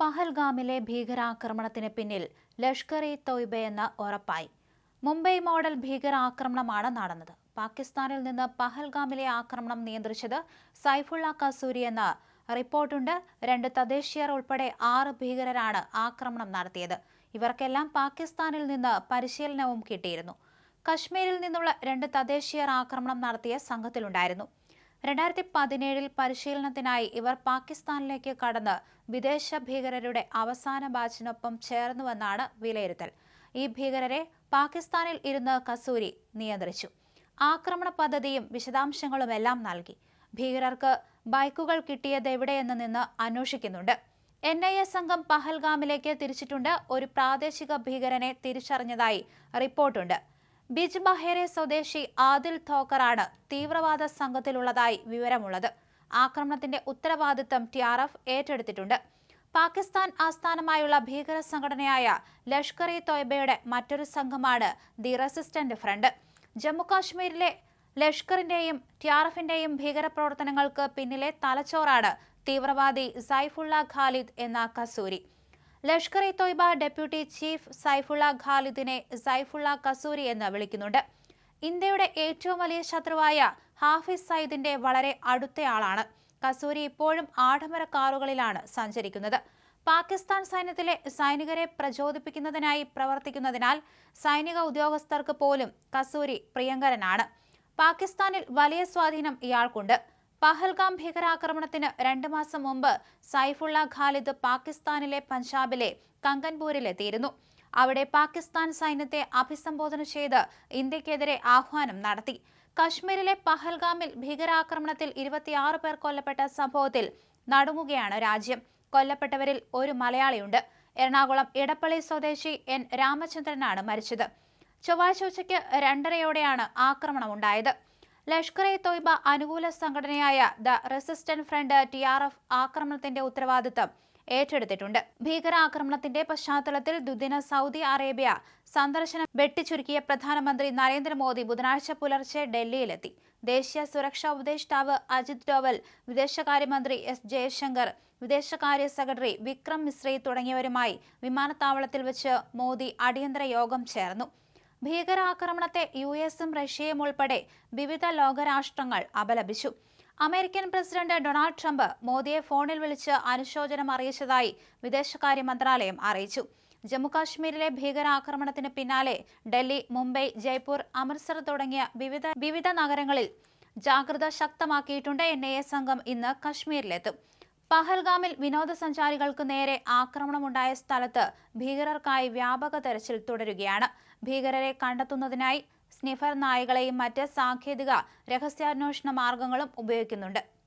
പഹൽഗാമിലെ ഭീകരാക്രമണത്തിന് പിന്നിൽ ലഷ്കർ ഇ തൊയ്ബയെന്ന് ഉറപ്പായി. മുംബൈ മോഡൽ ഭീകരാക്രമണമാണ് നടന്നത്. പാകിസ്ഥാനിൽ നിന്ന് പഹൽഗാമിലെ ആക്രമണം നിയന്ത്രിച്ചത് സൈഫുള്ള കസൂരി എന്ന റിപ്പോർട്ടുണ്ട്. രണ്ട് തദ്ദേശീയർ ഉൾപ്പെടെ ആറ് ഭീകരരാണ് ആക്രമണം നടത്തിയത്. ഇവർക്കെല്ലാം പാകിസ്ഥാനിൽ നിന്ന് പരിശീലനവും കിട്ടിയിരുന്നു. കശ്മീരിൽ നിന്നുള്ള രണ്ട് തദ്ദേശീയർ ആക്രമണം നടത്തിയ സംഘത്തിലുണ്ടായിരുന്നു. രണ്ടായിരത്തി പതിനേഴിൽ പരിശീലനത്തിനായി ഇവർ പാകിസ്ഥാനിലേക്ക് കടന്ന് വിദേശ ഭീകരരുടെ അവസാന ബാച്ചിനൊപ്പം ചേർന്നുവെന്നാണ് വിലയിരുത്തൽ. ഈ ഭീകരരെ പാകിസ്ഥാനിൽ ഇരുന്ന് കസൂരി നിയന്ത്രിച്ചു. ആക്രമണ പദ്ധതിയും വിശദാംശങ്ങളുമെല്ലാം നൽകി. ഭീകരർക്ക് ബൈക്കുകൾ കിട്ടിയത് എവിടെയെന്ന് നിന്ന് അന്വേഷിക്കുന്നുണ്ട്. എൻ ഐ എ സംഘം പഹൽഗാമിലേക്ക് തിരിച്ചിട്ടുണ്ട്. ഒരു പ്രാദേശിക ഭീകരനെ തിരിച്ചറിഞ്ഞതായി റിപ്പോർട്ടുണ്ട്. ബിജ് ബഹേരെ സ്വദേശി ആദിൽ തോക്കറാണ് തീവ്രവാദ സംഘത്തിലുള്ളതായി വിവരമുള്ളത്. ആക്രമണത്തിന്റെ ഉത്തരവാദിത്തം ടി ആർ എഫ് ഏറ്റെടുത്തിട്ടുണ്ട്. പാകിസ്ഥാൻ ആസ്ഥാനമായുള്ള ഭീകര സംഘടനയായ ലഷ്കർ ഇ തോയ്ബയുടെ മറ്റൊരു സംഘമാണ് ദി റെസിസ്റ്റന്റ് ഫ്രണ്ട്. ജമ്മുകാശ്മീരിലെ ലഷ്കറിന്റെയും ടി ആർ എഫിന്റെയും ഭീകരപ്രവർത്തനങ്ങൾക്ക് പിന്നിലെ തലച്ചോറാണ് തീവ്രവാദി സൈഫുള്ള ഖാലിദ് എന്ന കസൂരി. ലഷ്കർ ഇ തോയ്ബ ഡെപ്യൂട്ടി ചീഫ് സൈഫുള്ള ഖാലിദിനെ സൈഫുള്ള കസൂരി എന്ന് വിളിക്കുന്നുണ്ട്. ഇന്ത്യയുടെ ഏറ്റവും വലിയ ശത്രുവായ ഹാഫിസ് സയ്യിദിന്റെ വളരെ അടുത്തയാളാണ്. കസൂരി ഇപ്പോഴും ആഡംബര കാറുകളിലാണ് സഞ്ചരിക്കുന്നത്. പാകിസ്ഥാൻ സൈന്യത്തിലെ സൈനികരെ പ്രചോദിപ്പിക്കുന്നതിനായി പ്രവർത്തിക്കുന്നതിനാൽ സൈനിക ഉദ്യോഗസ്ഥർക്ക് പോലും കസൂരി പ്രിയങ്കരനാണ്. പാകിസ്ഥാനിൽ വലിയ സ്വാധീനം ഇയാൾക്കുണ്ട്. പഹൽഗാം ഭീകരാക്രമണത്തിന് രണ്ട് മാസം മുമ്പ് സൈഫുള്ള ഖാലിദ് പാകിസ്ഥാനിലെ പഞ്ചാബിലെ കങ്കൻപൂരിലെത്തിയിരുന്നു. അവിടെ പാകിസ്ഥാൻ സൈന്യത്തെ അഭിസംബോധന ചെയ്ത് ഇന്ത്യക്കെതിരെ ആഹ്വാനം നടത്തി. കശ്മീരിലെ പഹൽഗാമിൽ ഭീകരാക്രമണത്തിൽ ഇരുപത്തിയാറ് പേർ കൊല്ലപ്പെട്ട സംഭവത്തിൽ നടുങ്ങുകയാണ് രാജ്യം. കൊല്ലപ്പെട്ടവരിൽ ഒരു മലയാളിയുണ്ട്. എറണാകുളം ഇടപ്പള്ളി സ്വദേശി എൻ രാമചന്ദ്രനാണ് മരിച്ചത്. ചൊവ്വാഴ്ച ഉച്ചയ്ക്ക് രണ്ടരയോടെയാണ് ആക്രമണമുണ്ടായത്. ലഷ്കർ ഇ തോയ്ബ അനുകൂല സംഘടനയായ the resistant front T R F ആക്രമണത്തിന്റെ ഉത്തരവാദിത്തം ഏറ്റെടുത്തിട്ടുണ്ട്. ഭീകരാക്രമണത്തിന്റെ പശ്ചാത്തലത്തിൽ ദുദിന സൗദി അറേബ്യ സന്ദർശനം വെട്ടിച്ചുരുക്കിയ പ്രധാനമന്ത്രി നരേന്ദ്രമോദി ബുധനാഴ്ച പുലർച്ചെ ഡൽഹിയിലെത്തി. ദേശീയ സുരക്ഷാ ഉപദേഷ്ടാവ് അജിത് ഡോവൽ വിദേശകാര്യമന്ത്രി എസ് ജയശങ്കർ വിദേശകാര്യ സെക്രട്ടറി വിക്രം മിശ്രി തുടങ്ങിയവരുമായി വിമാനത്താവളത്തിൽ വെച്ച് മോദി അടിയന്തര യോഗം ചേർന്നു. ഭീകരാക്രമണത്തെ യു എസും റഷ്യയും ഉൾപ്പെടെ വിവിധ ലോകരാഷ്ട്രങ്ങൾ അപലപിച്ചു. അമേരിക്കൻ പ്രസിഡന്റ് ഡൊണാൾഡ് ട്രംപ് മോദിയെ ഫോണിൽ വിളിച്ച് അനുശോചനം അറിയിച്ചതായി വിദേശകാര്യ മന്ത്രാലയം അറിയിച്ചു. ജമ്മുകാശ്മീരിലെ ഭീകരാക്രമണത്തിന് പിന്നാലെ ഡൽഹി മുംബൈ ജയ്പൂർ അമൃത്സർ തുടങ്ങിയ വിവിധ വിവിധ നഗരങ്ങളിൽ ജാഗ്രത ശക്തമാക്കിയിട്ടുണ്ട് എൻ സംഘം ഇന്ന് കശ്മീരിലെത്തും. പഹൽഗാമിൽ വിനോദസഞ്ചാരികൾക്ക് നേരെ ആക്രമണമുണ്ടായ സ്ഥലത്ത് ഭീകരർക്കായി വ്യാപക തെരച്ചിൽ തുടരുകയാണ്. ഭീകരരെ കണ്ടെത്തുന്നതിനായി സ്നിഫർ നായകളെയും മറ്റ് സാങ്കേതിക രഹസ്യാന്വേഷണ മാർഗങ്ങളും ഉപയോഗിക്കുന്നുണ്ട്.